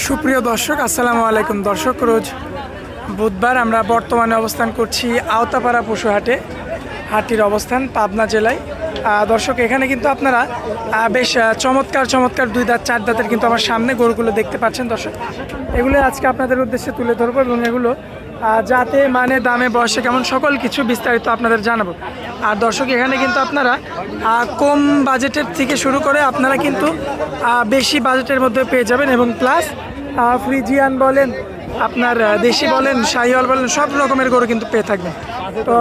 সুপ্রিয় দর্শক, আসসালামু আলাইকুম। দর্শক, রোজ বুধবার আমরা বর্তমানে অবস্থান করছি আওতাপাড়া পশু হাটে হাটটির অবস্থান পাবনা জেলায়। দর্শক, এখানে কিন্তু আপনারা বেশ চমৎকার চমৎকার দুই দাঁত, চার দাঁতের কিন্তু আমার সামনে গরুগুলো দেখতে পাচ্ছেন দর্শক। এগুলো আজকে আপনাদের উদ্দেশ্যে তুলে ধরবো এবং এগুলো যাতে মানে দামে বসে কেমন সকল কিছু বিস্তারিত আপনাদের জানাব। আর দর্শক, এখানে কিন্তু আপনারা কম বাজেটের থেকে শুরু করে আপনারা কিন্তু বেশি বাজেটের মধ্যে পেয়ে যাবেন এবং প্লাস ফ্রিজিয়ান বলেন, আপনার দেশি বলেন, শাহিওয়াল বলেন, সব রকমের গরু কিন্তু পেয়ে থাকবেন। তো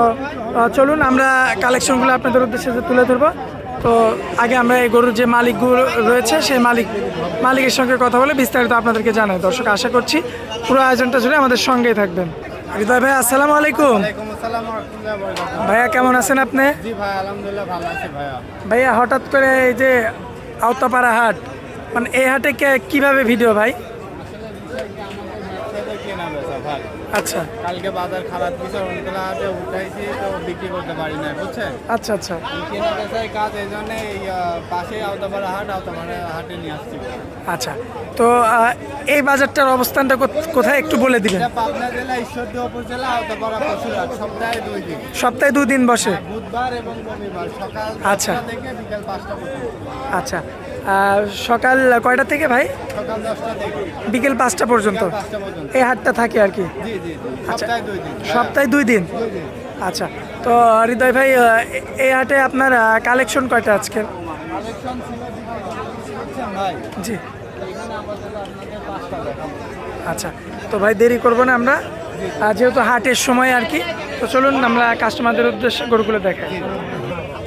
চলুন আমরা কালেকশনগুলো আপনাদের উদ্দেশ্যে তুলে ধরবো। তো, আগে আমরা এই গরুর যে মালিকগুলো রয়েছে, সেই মালিক, মালিকের সঙ্গে কথা বলে বিস্তারিত আপনাদেরকে জানাই। দর্শক, আশা করছি পুরো আয়োজনটা জুড়ে আমাদের সঙ্গেই থাকবেন। হৃদয় ভাই আসসালামু আলাইকুম। ভাইয়া কেমন আছেন আপনি? ভাইয়া হঠাৎ করে এই যে আওতাপাড়া হাট মানে এই হাটে কে- কীভাবে ভিডিও ভাই? কেনা বেচা ভাই আচ্ছা। কালকে বাজার খারাপ কিছু অনেকগুলো হাটে উঠাইছি তো বিক্রি করতে পারি না বুঝছেন আচ্ছা আচ্ছা। কেনা বেচায় কাজ এই জন্য এই পাশে আওতাপাড়া হাট আওতাপাড়া হাটে নিয়ে আসছি। আচ্ছা। তো এই বাজারটার অবস্থানটা কোথ- কোথায় একটু বলে দিবেন? পাবনা জেলা ঈশ্বরদী উপজেলা আওতাপাড়া পশুর হাট সপ্তাহে দুই দিন। সপ্তাহে দুই দিন বসে? বুধবার এবং রবিবার সকাল আচ্ছা। থেকে বিকাল পাঁচটা পর্যন্ত। আচ্ছা। সকাল কয়টা থেকে ভাই? বিকেল পাঁচটা পর্যন্ত? এই হাটটা থাকে আর কি? আচ্ছা। সপ্তাহে দুই দিন। আচ্ছা। তো হৃদয় ভাই এই হাটে আপনার কালেকশন কয়টা আজকে? জি। আচ্ছা। তো ভাই দেরি করব না আমরা? যেহেতু হাটের সময় আর কি তো চলুন আমরা কাস্টমারদের উদ্দেশ্যে গরুগুলো দেখাই।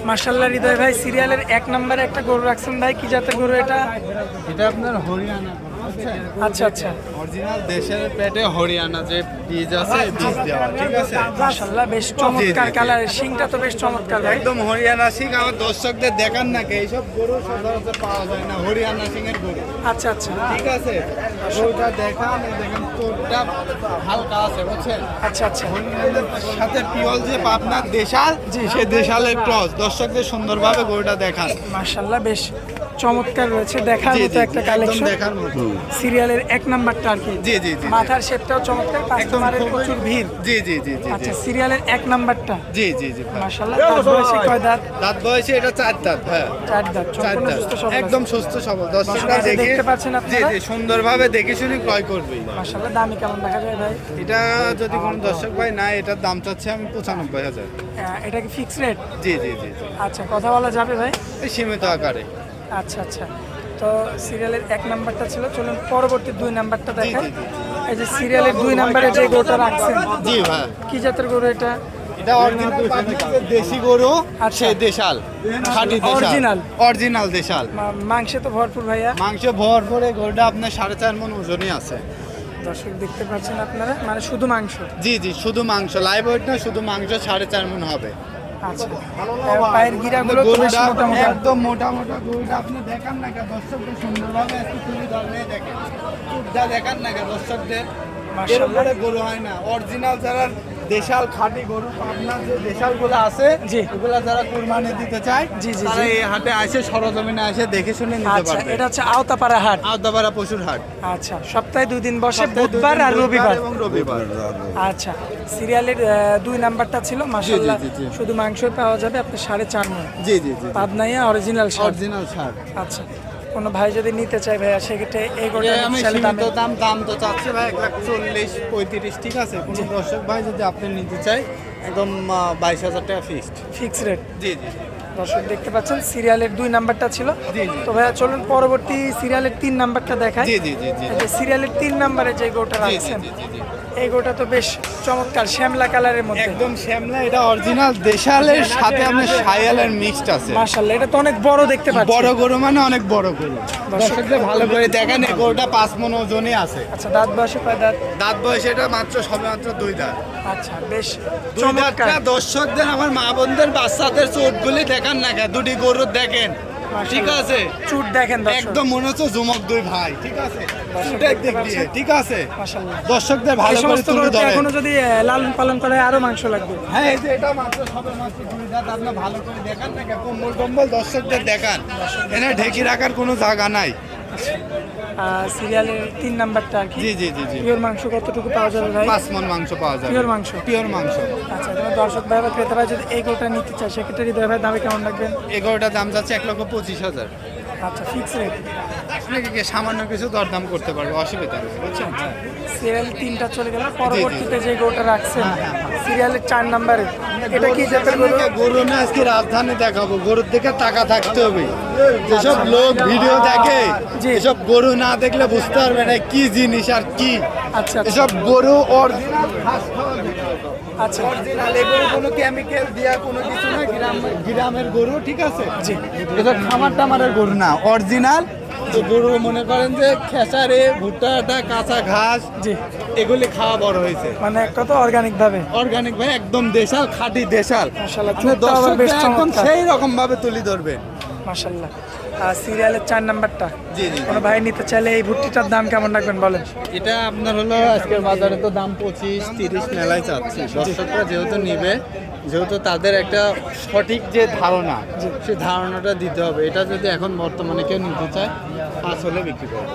মার্শাল্লাহ হৃদয় ভাই, সিরিয়ালের এক নম্বরে একটা গরু রাখছেন ভাই, কি জাতের গরু এটা? এটা আপনার হরিয়ানা আচ্ছা আচ্ছা। অরিজিনাল দেশের পেটে হরিয়ানা যে বীজ আছে বীজ দেওয়া ঠিক আছে? মার্শাল্লাহ বেশ চমৎকার। কালারের শিংটা তো বেশ চমৎকার ভাই। একদম হরিয়ানা সিং আমার দর্শকদের দেখান না কে এইসব গরু সচরাচর পাওয়া যায় না হরিয়ানা সিং এর গরু। আচ্ছা আচ্ছা। ঠিক আছে? গরুটা দেখান দেখেন তোরটা হালকা আছে বুঝছেন? আচ্ছা আচ্ছা। হরিয়ানার সাথে পিওল যে পাবনার দেশাল সে দেশালের ক্রস। দর্শকদের সুন্দরভাবে গরুটা দেখান। মার্শাল্লাহ বেশ। চমৎকার রয়েছে দেখার জি, মতো একটা কালেকশন দেখার মতো। সিরিয়ালের এক নাম্বারটা আর কি। জি, জি, জি। মাথার শেপটাও চমৎকার কাস্টমারের প্রচুর ভিড়। জি জি জি জি আচ্ছা সিরিয়ালের এক নাম্বারটা। জি জি জি ভাই। মার্শাল্লাহ দাঁত বয়সে কয় দাঁত? দাঁত বয়সে এটা চার দাঁত হ্যাঁ। চার দাঁত চার দাঁত। একদম সুস্থ সবল। দর্শকরা দর্শকরা দেখে দেখতে পাচ্ছেন জি আপনারা? জি সুন্দরভাবে দেখে শুনে ক্রয় করবে মার্শাল্লাহ দামি কেমন দেখা যায় ভাই? এটা যদি কোনো দর্শক ভাই না এটার দাম চাচ্ছে আমি পঁচানব্বই হাজার। আহ, এটা কি ফিক্স রেট জি জি জি জি। আচ্ছা কথা বলা যাবে ভাই? এই সীমিত আকারে। আচ্ছা আচ্ছা। তো সিরিয়ালের এক নাম্বারটা ছিল। চলুন পরবর্তী দুই নাম্বারটা দেখেন। এই যে সিরিয়ালের দুই নাম্বারে যে গরুটা রাখছেন। জি ভাই। কি জাতের গরু এটা? এটা অরিজিনাল দেশি গরু আচ্ছা। সে দেশাল। খাঁটি দেশাল। Original? অরিজিনাল দেশাল। মাংসে তো ভরপুর ভাইয়া। মাংস ভর ভরে গরুটা আপনার সাড়ে চার মন ওজনই আছে। দর্শক দেখতে পাচ্ছেন আপনারা মানে শুধু মাংস। জি জি শুধু মাংস। লাইভ ওয়েট না শুধু মাংস সাড়ে চার মন হবে। আচ্ছা। পায়ের গিরাগুলো একদম মোটা মোটা গরুটা আপনি দেখান না কেন? দর্শকদের সুন্দরভাবে একটু তুলে ধরলে দেখেন। দেখান না দর্শকদের? এর উপরে গরু হয় না। অরিজিনাল যারা দেশাল খাঁটি গরু আপনার যে দেশালগুলো আছে জি। ওগুলা যারা কুরবানি দিতে চায় জি, জি, তারা এই হাটে আসে সরজমিনে আসে দেখে শুনে নিতে আচ্ছা পারবে। এটা হচ্ছে আওতাপাড়া হাট? আওদাবাড়া পশুর হাট। আচ্ছা সপ্তাহে দুই দিন বসে সপ্তাহে দুই বুধবার আর রবিবার? এবং রবিবার। আচ্ছা সিরিয়ালের আহ, দুই নাম্বারটা ছিল জি, জি। শুধু মাংসই পাওয়া যাবে আপনি সাড়ে চার মন জি জি জি পাবনাইয়া অরিজিনাল শার্ট অরিজিনাল আচ্ছা কোনো ভাই যদি নিতে চায় ভাইয়া সেক্ষেত্রে এই গোটা আমি সীমিত দাম দাম তো চাচ্ছে ভাই এক লাখ চল্লিশ পঁয়ত্রিশ ঠিক আছে? কোনো দর্শক ভাই যদি আপনি নিতে চাই একদম বাইশ হাজার টাকা ফিক্সড ফিক্সড রেট জি জি। দর্শক দেখতে পাচ্ছেন সিরিয়ালের দুই নাম্বারটা ছিল। তো ভাইয়া চলুন পরবর্তী সিরিয়ালের তিন নাম্বারটা দেখায় সিরিয়ালের তিন নাম্বারে যে গোটা রাখছেন এই গোটা তো বেশ চমৎকার শ্যামলা কালারের মধ্যে। একদম শ্যামলা এটা অরিজিনাল দেশালের সাথে আপনার সায়ালের মিক্সড আছে। মাশাল্লাহ এটা তো অনেক বড় দেখতে পাচ্ছি। বড় গরু মানে অনেক বড় গরু। দর্শকদের ভালো করে দেখেন এই গরুটা পাঁচ মন ওজনে আছে। আচ্ছা দাঁত বয়সে কয় দাঁত? দাঁত বয়সে এটা মাত্র সবে মাত্র দুই দাঁত। আচ্ছা বেশ চমৎকার। দর্শকদের আমার মা বোনদের বাচ্চাদের চোটগুলি দেখান না কে দুটি গরু দেখেন। ঠিক আছে? চুট দেখেন একদম মনে হচ্ছে জুমক দুই ভাই ঠিক আছে? ঠিক আছে? দর্শকদের ভালো করে সমস্ত এখনও যদি লালন পালন করে আরও মাংস লাগবে। হ্যাঁ এই যে এটা মাত্র সবে মাত্র দুই দাঁত আপনার ভালো করে দেখান না টম্বল দর্শকদের দেখান। এনে ঢেকি রাখার কোনো জায়গা নাই। সিরিয়ালের তিন নাম্বারটা আর কি? জি জি জি জি। পিওর মাংস কতটুকু পাওয়া যাবে ভাই? পাঁচ মন মাংস পাওয়া যাবে। পিওর মাংস? পিওর মাংস। আচ্ছা তোমার দর্শক ভাই বা ক্রেতা ভাই যদি এগারোটা নিতে চায় সেক্ষেত্রে হৃদয় ভাই দামে কেমন লাগবে এগারোটা দাম যাচ্ছে এক লক্ষ পঁচিশ হাজার। আচ্ছা ফিক্স রেট কি সামান্য কিছু দরদাম করতে পারবে অসুবিধা নেই বুঝছেন? সিরিয়াল তিনটা চলে গেল পরবর্তীতে যে রাখছেন সিরিয়ালের চার নাম্বারে এটা কি জাতের গরু? গরু না আজকে রাজধানী দেখাবো গরুর দিকে টাকা থাকতে হবে। যেসব লোক ভিডিও দেখে। এসব গরু না দেখলে বুঝতে পারবে না কি জিনিস আর কি। আচ্ছা আচ্ছা, এসব গরু অরিজিনাল আচ্ছা। অরিজিনাল এগুলো কোনো কেমিক্যাল দেওয়া কোনো কিছু না গ্রাম গ্রামের গরু ঠিক আছে? জি। এটা খামার টামারের গরু না অরিজিনাল তো গরু মনে করেন যে খেসারে ভুট্টাটা কাঁচা ঘাস জি। এগুলি খাওয়া বড় হয়েছে। মানে কথা অর্গানিক ভাবে। অর্গানিক ভাই একদম দেশাল খাঁটি দেশাল। মানে একদম সেই রকম ভাবে তুলি ধরবে। মাশাল্লাহ আর সিরিয়ালের চার নাম্বারটা? জি জি কোনো ভাই নিতে চাইলে এই ভুট্টিটার দাম কেমন রাখবেন বলেন? এটা আপনার হলো আজকের বাজারে তো দাম পঁচিশ তিরিশ মেলায় চাচ্ছি দর্শকরা যেহেতু নিবে যেহেতু তাদের একটা সঠিক যে ধারণা সেই ধারণাটা দিতে হবে। এটা যদি এখন বর্তমানে কেউ নিতে চায় পাঁচ হলে বিক্রি করবে।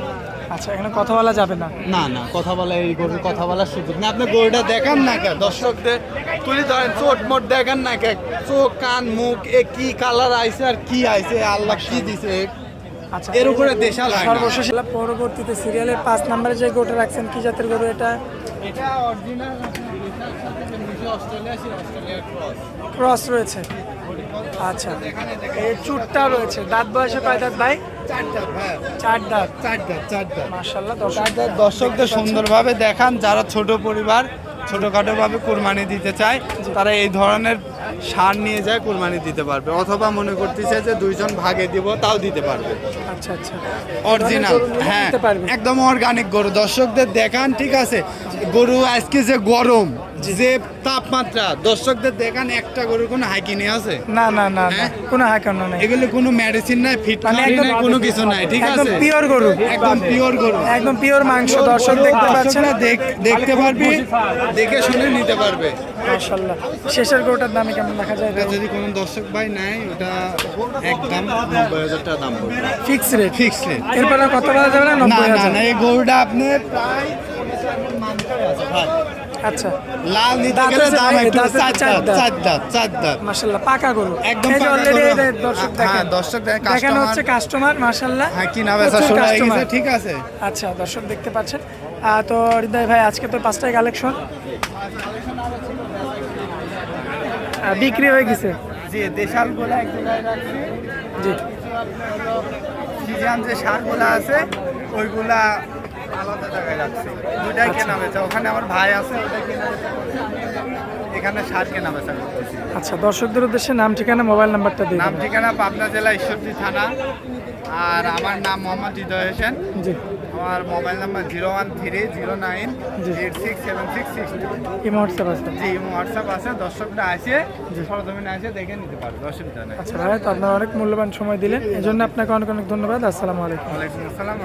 আচ্ছা এখানে কথা বলা যাবে না? না না কথা বলা এই গরুর কথা বলার সুযোগ না আপনি গরুটা দেখান না কে দর্শকদের তুলি ধরেন চোট মোট দেখান না কে চোখ কান মুখ এ কি কালার আইছে আর কি আইছে? আল্লাহ কি দিছে? আচ্ছা এর উপরে দেশাল সর্বশেষ পরবর্তীতে সিরিয়ালের পাঁচ নাম্বারে যে গোটা রাখছেন কি জাতের গরু এটা? এটা অরিজিনাল ক্রস ক্রস রয়েছে। আচ্ছা এই চুটটা রয়েছে। দাঁত বয়সে কয় দাঁত ভাই? তাদের দর্শকদের সুন্দরভাবে দেখান যারা ছোট পরিবার ছোটখাটো ভাবে কোরবানি দিতে চায় তারা এই ধরনের সার নিয়ে যায় কোরবানি দিতে পারবে। অথবা মনে করতেছে যে দুইজন ভাগে দিব তাও দিতে পারবে। আচ্ছা আচ্ছা। অরিজিনাল হ্যাঁ। একদম অর্গানিক গরু। দর্শকদের দেখান ঠিক আছে গরু আজকে যে গরম যে তাপমাত্রা দর্শকদের দেখান একটা গরুর কোনো হাইকি হাইকিনে আছে? না না না না হ্যাঁ? কোনো হাঁকানো নেই। এগুলো কোনো মেডিসিন নাই ফিট মানে একদম কোনো কিছু নাই ঠিক আছে একদম আছে? পিওর গরু। একদম পিওর গরু। একদম পিওর মাংস দর্শক দেখতে পাচ্ছেন। দেখতে পারবি দেখে শুনে নিতে পারবে। মার্শাল্লাহ শেষের গরুটার দামে কেমন দেখা যায় এটা যদি কোনো দর্শক ভাই নাই ওটা একদম নব্বই হাজার টাকা দাম পড়বে। ফিক্স রেট ফিক্স রেট এরপরে কত বলা যাবে না? না নব্বই না না এই গরুটা আপনি প্রায় ভাই, আচ্ছা। লাল নিতে গেলে দাম একটু চার দাঁত। চার দাঁত চার দাঁত। পাকা গরু। একদম পাকা গরু। দর্শক হ্যাঁ, দেখেন। দর্শক দেখেন, দেখানো হচ্ছে কাস্টমার মার্শাল্লাহ হ্যাঁ বেচা হয়ে customer। গেছে ঠিক আছে। আচ্ছা দর্শক দেখতে পাচ্ছেন। তো হৃদয় ভাই আজকে তো পাঁচটায় কালেকশন বিক্রি হয়ে গেছে। যে দেশাল গোলা এক জায়গায় রাখছি। জি। সিজান যে সারগুলা আছে ওইগুলা আলাদা জায়গায় রাখছি দুইটাই কেনা বেচা। ওখানে আমার ভাই আছে ওটা কেনা এখানে সার কেনা বেচা করতেছি। আচ্ছা দর্শকদের উদ্দেশ্যে নাম ঠিকানা মোবাইল নাম্বারটা দিয়ে নাম ঠিকানা পাবনা জেলা ঈশ্বরদী থানা। আর আমার নাম মোহাম্মদ হৃদয় হোসেন। জি। আমার mobile number zero one three zero nine. Eight six seven six six এই হোয়াটসঅ্যাপ আছে। জি হোয়াটসঅ্যাপ আছে। দর্শকরা আসে সরজমিনে আসে দেখে নিতে পারবে অসুবিধা নেই। আচ্ছা ভাই তো আপনার অনেক মূল্যবান সময় দিলেন। এই জন্য আপনাকে অনেক অনেক ধন্যবাদ। আসসালামু আলাইকুম। ওয়ালাইকুম আসসালাম